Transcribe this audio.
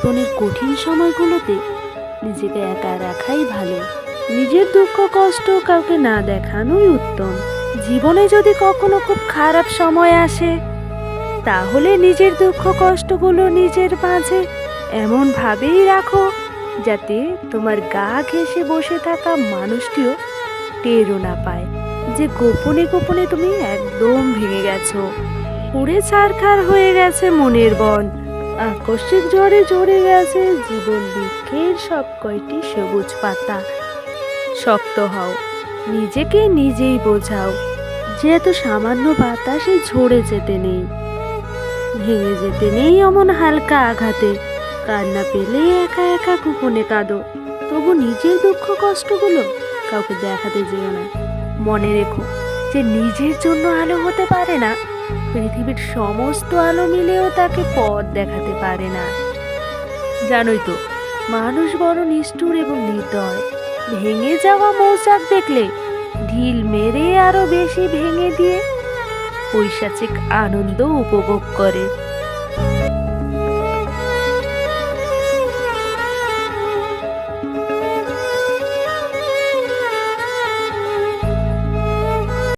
জীবনের কঠিন সময়গুলোতে নিজেকে একা রাখাই ভালো। নিজের দুঃখ, কষ্ট কাউকে না দেখানোই উত্তম। জীবনে যদি কখনো খুব খারাপ সময় আসে, তাহলে নিজের দুঃখ, কষ্টগুলো নিজের মাঝে এমন ভাবেই রাখো যাতে তোমার গা ঘেঁষে বসে থাকা মানুষটিও টেরও না পায় যে গোপনে গোপনে তুমি একদম ভেঙে গেছো। পুড়ে ছারখার হয়ে গেছে মনের বন। আকস্মিক ঝড়ে ঝরে গেছে জীবন বৃক্ষের সব কয়টি সবুজ পাতা। শক্ত হও, নিজেকে নিজেই বোঝাও যে এত সামান্য বাতাসে ঝরে যেতে নেই। ভেঙে যেতে নেই অমন হালকা আঘাতে, কান্না পেলে একা একা গোপনে কাঁদো। তবু নিজের দুঃখ কষ্টগুলো কাউকে দেখাতে যেও না। মনে রেখো যে নিজের জন্য আলো হতে পারে না পৃথিবীর সমস্ত আলো মিলেও তাকে পথ দেখাতে পারে না। জানোই তো, মানুষ বড় নিষ্ঠুর এবং নির্দয়। ভেঙে যাওয়া মৌচাক দেখলে ঢিল মেরে আরও বেশি ভেঙে দিয়ে পৈশাচিক আনন্দ উপভোগ করে।